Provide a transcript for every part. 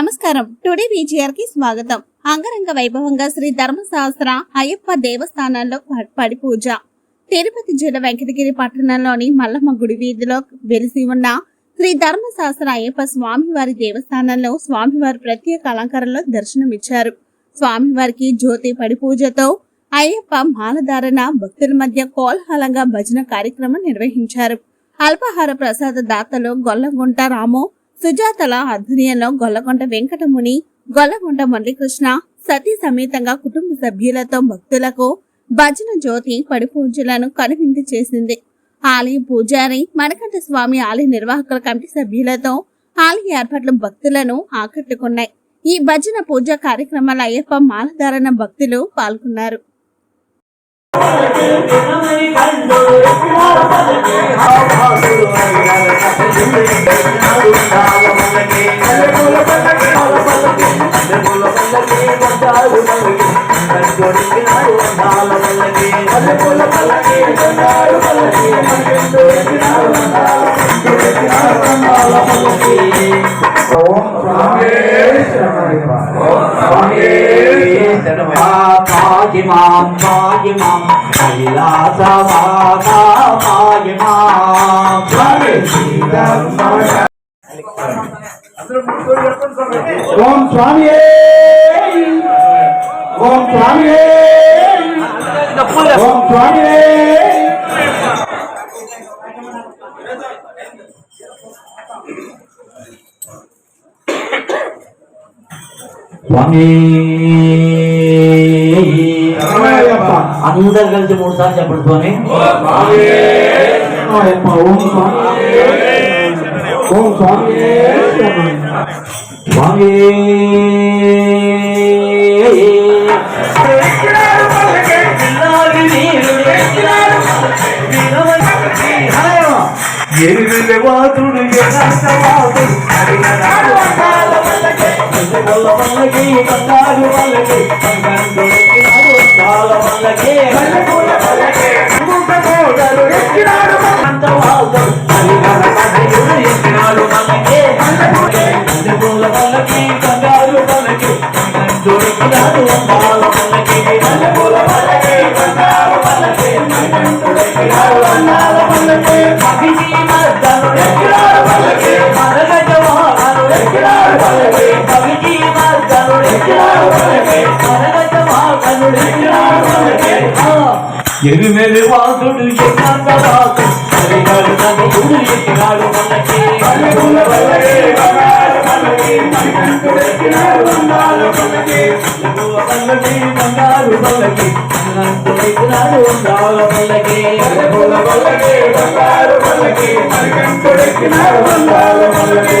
నమస్కారం. టుడే విజిఆర్కి స్వాగతం. అంగరంగ వైభవంగా శ్రీ ధర్మశాస్త్ర అయ్యప్ప దేవస్థానంలో పడి పూజ. తిరుపతి జిల్లా వెంకటగిరి పట్టణంలోని మల్లమ్మ గుడి వీధిలో వెలిసి ఉన్న శ్రీ ధర్మశాస్త్ర అయ్యప్ప స్వామివారి దేవస్థానంలో స్వామివారి ప్రత్యేక అలంకారంలో దర్శనమిచ్చారు. స్వామివారికి జ్యోతి పడి పూజతో అయ్యప్ప మాలధారణ భక్తుల మధ్య కోలాహలంగా భజన కార్యక్రమం నిర్వహించారు. అల్పాహార ప్రసాద దాతలు గొల్లగుంట రాము సుజాతల ఆధ్వర్యంలో గొల్లగొంట వెంకటముని గొల్లగొంట మురళీకృష్ణ సతీ సమేతంగా కుటుంబ సభ్యులతో భక్తులకు భజన జ్యోతి పడి పూజలను కనువిందు చేసింది. ఆలయ పూజారి మణకంట స్వామి ఆలయ నిర్వాహకుల కమిటీ సభ్యులతో ఆలయ ఏర్పాట్లు భక్తులను ఆకట్టుకున్నాయి. ఈ భజన పూజ కార్యక్రమాల అయ్యప్ప మాలధారణ భక్తులు పాల్గొన్నారు. పాజిమాం పాజిమాం ఓం స్వామి ఓం స్వామి ఓం స్వామి స్వామి శరణమయ్యప్ప. అందరు కలిసి మూడు సార్లు చెప్పండి స్వామి. ఓం స్వామి ఓం స్వామి. స్వామి ఎనిమిది వాదుడు ఎనసవాదు అడిగనాడు వందల వల్లకి బంగారు వల్లకి బంగారు వల్లకి వల్లకి ఎక్కినాడు ఎక్కినాడు మద్దను ఎక్కినాడు వల్లకి మరగజ వాహను ఎక్కినాడు వల్లకి ఎనిమిది వాసుడు ఎన్నంత వాసు హరిహరు నదుడు ఎక్కినాడు వల్లకి వల్లకుల వల్లకి బంగారు వల్లకి మణికంఠుడు ఎక్కినాడు వందాలు వల్లకి వల్లకుల వల్లకి బంగారు వల్లకి మణికంఠుడు ఎక్కినాడు వందాల వల్లకి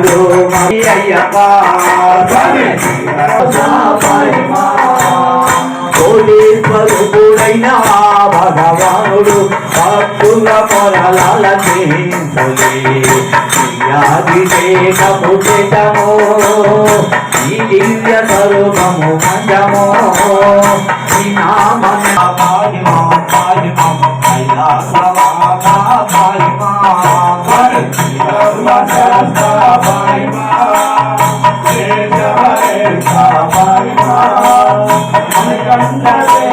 నామనెన్నరు అయ్యప్ప. కోటీశ్వరుడైన భగవానుడు భక్తుల పొరలాల చేతము ఈ దివ్య స్వరూపము మంజము ఈ నామన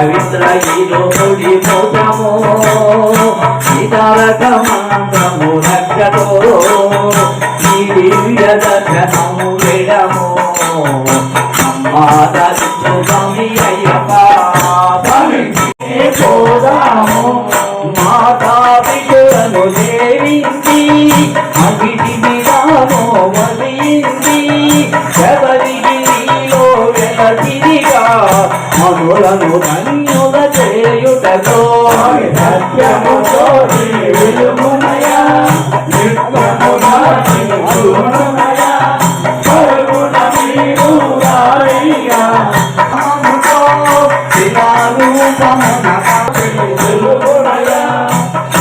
పవిత్రయిలో ముడి మోదము నిదారక మందము రక్షతో ఈ దివ్య దర్శనము విడము. అమ్మా దర్శనము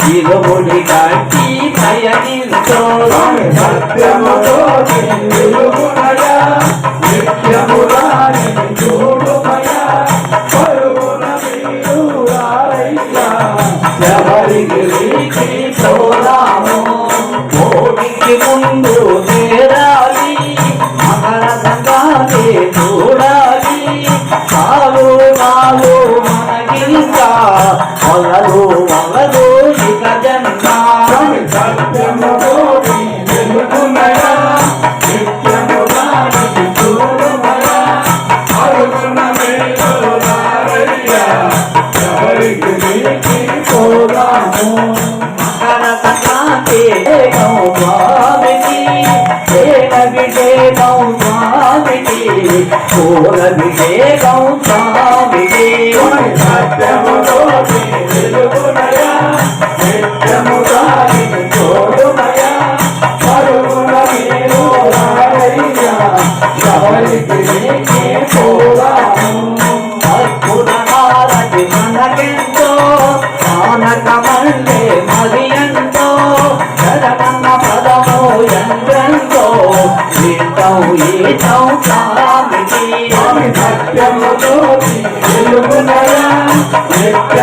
శివముడి కాటి పయనింతో సత్యముతో నిత్యమురాని Yeah.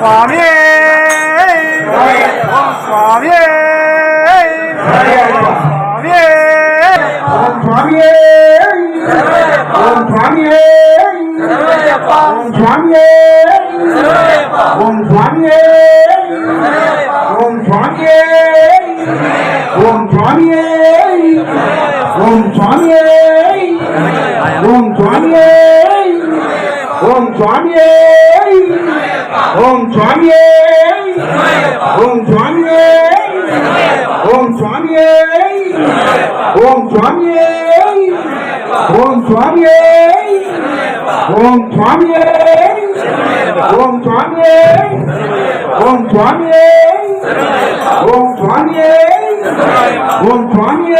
ఓం స్వామి ఓం స్వామి ఓం స్వామి ఓం స్వామి ఓం స్వామి ఓం స్వామి ఓం స్వామి ఓం స్వామి ఓం స్వామి ఓం స్వామి ఓం స్వామి ఓం స్వామి ఓం స్వామి ఓం స్వామి ఓం స్వామి ఓం స్వామి ఓం స్వామి ఓం స్వామి ఓం స్వామి ఓం స్వామి ఓం స్వామి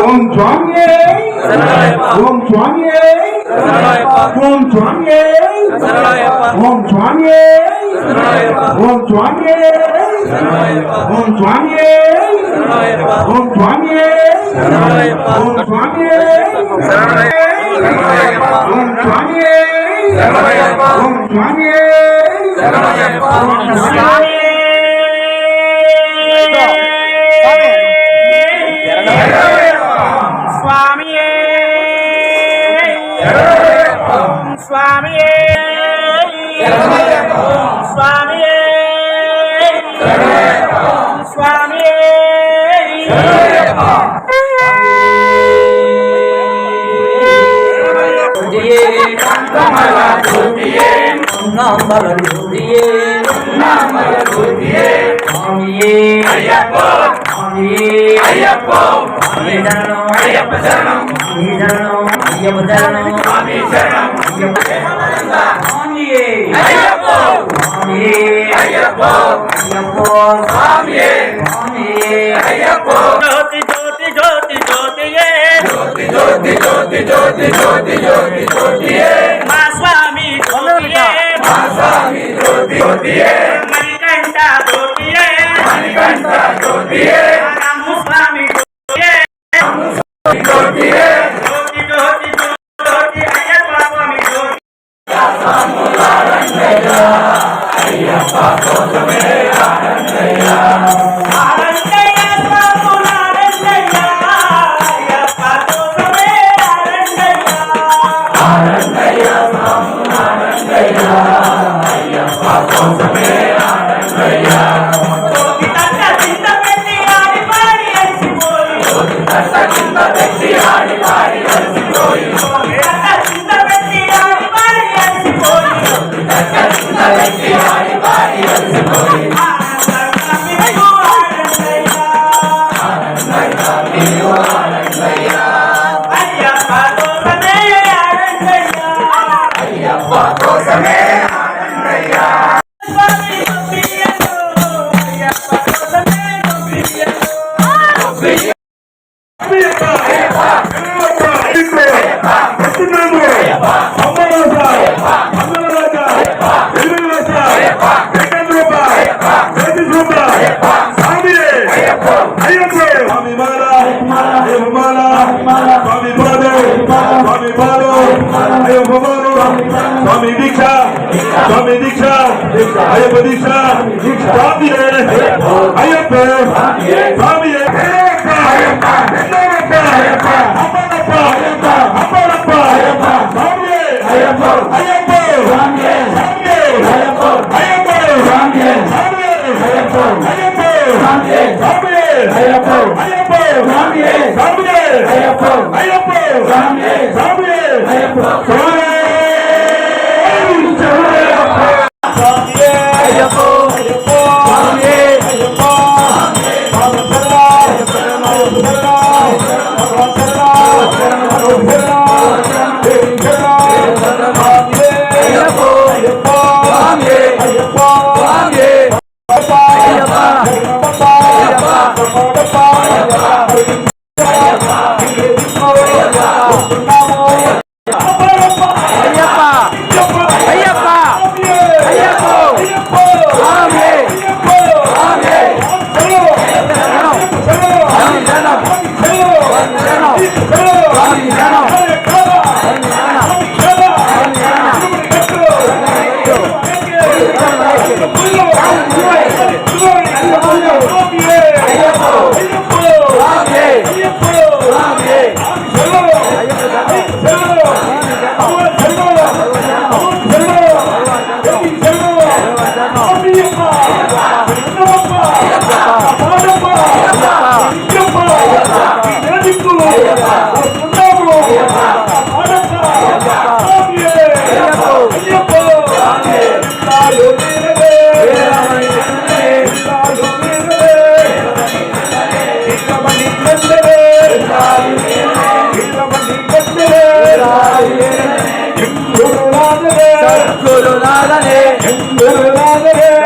ఓం స్వామి ఓం స్వామి ఓం స్వామి ఓం స్వామి ఓం స్వామి ఓం స్వామి ఓం స్వామి ఓం స్వామి ఓం స్వామి ఓం స్వామి ఓం స్వామి స్వామియే. స్వామియే. స్వామియే. నామల జ్యోతియే నామల స్వామియే. అయ్యప్ప. స్వామియే. అయ్యప్ప. స్వామి శరణం అయ్యప్ప శరణం. స్వామి శరణం అయ్యప్ప శరణం. స్వామి శరణం. జ్యోతి జ్యోతి జ్యోతి జ్యోతియే జ్యోతి జ్యోతి జ్యోతి జ్యోతి జ్యోతి జ్యోతి జ్యోతియే మా స్వామి జ్యోతియే మా స్వామి జ్యోతి జ్యోతియే మణికంఠ జ్యోతియే మణికంఠ జ్యోతియే రాము స్వామి జ్యోతియే జ్యోతియే ఆనందయ్య స్వామి దీక్ష అయ్యప్ప దీక్ష స్వామి అయ్యప్ప స్వామి అయ్యప్ప Guru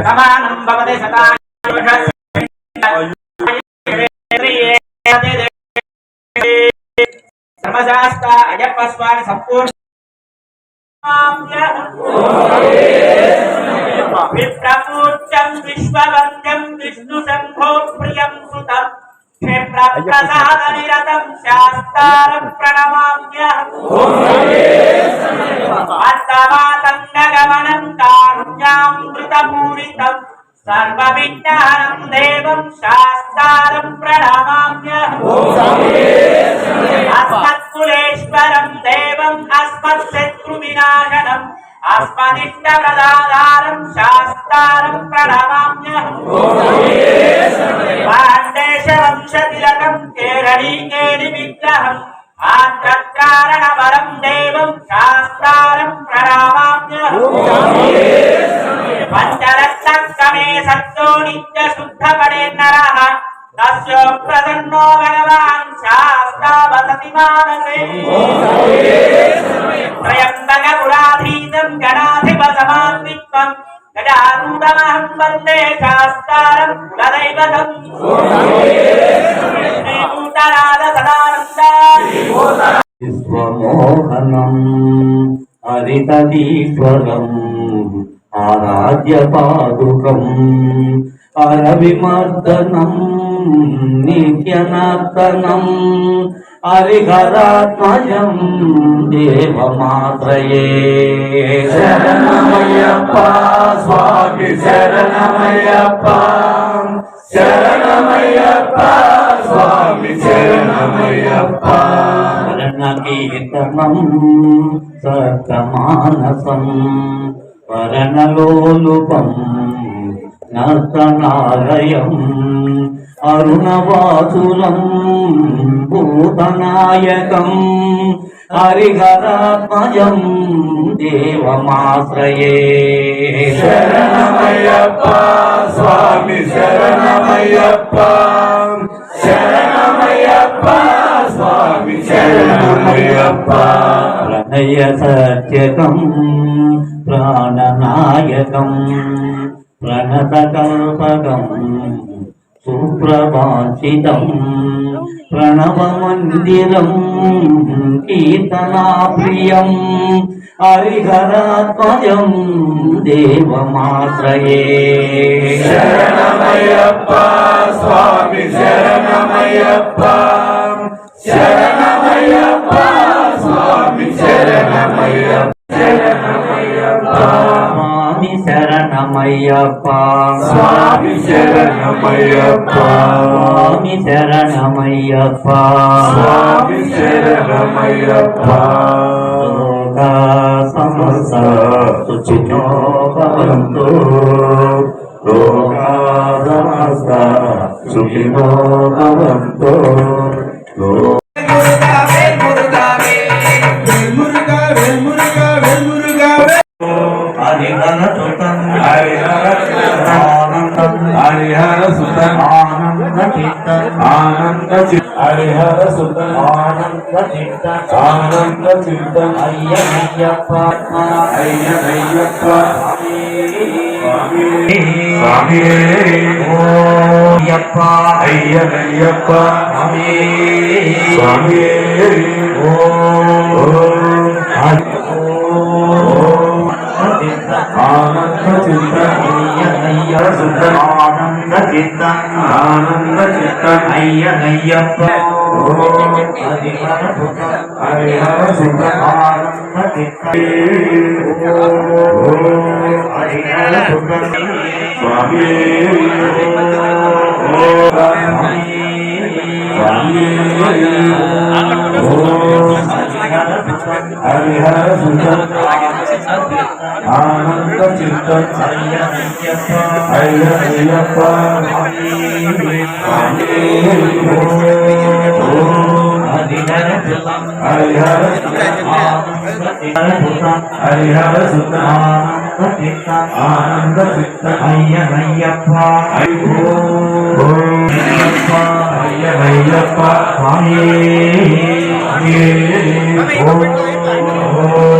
भगवानं भवते सदा सर्वशास्ता अजपस्वान् सम्पूर्ण विप्रपूज्यं विश्ववन्द्यं విశ్వవంద్యం విష్ణు శంభో ప్రియం సుతం క్షేత్రప్రసాద నిరతం శాస్త్రం ప్రణమామ్యహం. అత్తమాతంగమనం కారుణ్యామృతపూరితం సర్వవిజ్ఞానం దేవం శాస్త్రం ప్రణమామ్యహం అస్మత్కులేశ్వరం దేవం అస్మత్శత్రువినాశనం అస్మదిష్టప్రదాధారం శాస్త్రం ప్రణమామ్యహం పాండేశవంశతిలకం కేరళీకేడి విగ్రహం ఆత్రకారణవరం దేవం శాస్త్రం ప్రణామామ్యహం పంచరత్నకమే సత్తో నిత్య శుద్ధపడే నరః తస్య ప్రసన్నో భగవాన్ శాస్త్రా వసతి మానసే త్రయంబక పురాధీతం గణాధిప సమాన్విత్వం హరిహరాత్మజం దేవమాత్రయే. శరణమయ్యప్ప స్వామి శరణమయ్యప్ప శరణమయ్యప్ప స్వామి శరణమయ్యప్ప. కీర్తనం సర్గమానసం వరణలోలుపం నర్తనాలయం అరుణవాసురం భూతనాయకం హరిహరాత్మజం దేవమాశ్రయే. శరణమయ్యప్ప స్వామి శరణమయ్యప్ప. శరణమయ్యప్ప స్వామి శరణమయ్యప్ప. ప్రణయ సత్యకం ప్రాణనాయకం ప్రణతకల్పకం సుప్రభాషితం ప్రణవమందిరం కీర్తనాప్రియం హరిహరాత్మజం దేవమాశ్రయే. శరణమయ్యప్ప స్వామి శరణమయ్యప్ప. శరణమయ్యప్ప స్వామి శరణమయ్యప్ప. స్వామి శరణమయ్యప్ప స్వామి శరణమయ్యప్ప. స్వామి శరణమయ్యప్ప. స్వామి శరణమయ్యప్ప. సమస్త సుచినో భవంతు. లోకా సమస్త సుఖినో భవంతు. హరిహర సుతం హరిహర ఆనందం హరిహర సుతం ఆనంద చిత్తం ఆనంద చిత్ హరిహర సుతం ఆనంద చిత్తం ఆనంద చిత్తం అయ్యయ్యప్ప అయ్యనయ్యప్ప స్వామి స్వామి అయ్యప్ప అయ్యనయ్యప్ప స్వామి స్వామి ఓ ఆనంద చిత్త అయ్యయ్య సుతం ఆనంద చిత్తం ఆనంద చిత్తం అయ్యయ్యప్ప హరిహర సుతం ఆనంద చిత్తం హరిహర సుతం స్వామి హరిహర సుతం ఆనంద చిత్తం అయ్యప్ప హరిహర హరిహర సుతం ఆనంద చిత్తం అయ్యయ్యప్ప అయ్యప్ప అయ్యప్ప స్వామి ఓ హరిహర హరిహర సుతం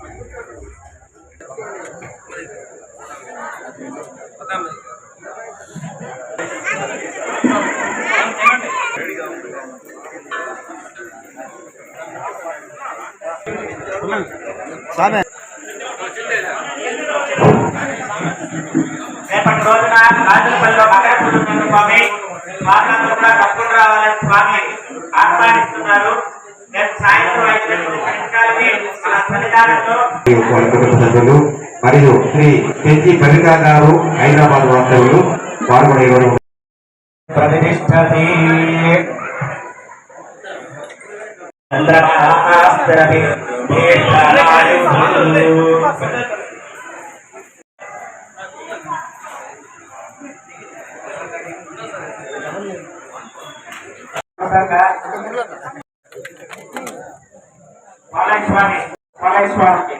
రావాలని స్వామి ఆహ్వానిస్తున్నారు. రేపు సాయంత్రం ఐదు గంటల సాయంకాలమే మన సన్నిధానంలో వారి కుటుంబ సభ్యులు మరియు శ్రీ పెంచి కవిత గారు హైదరాబాద్ వాస్తవులు పాల్గొనేవారు. ప్రతిష్టతి. ಕೊಟ್ಟಾಗ ಬಾಳೇಶ್ವರಿ ಬಾಳೇಶ್ವರಿಗೆ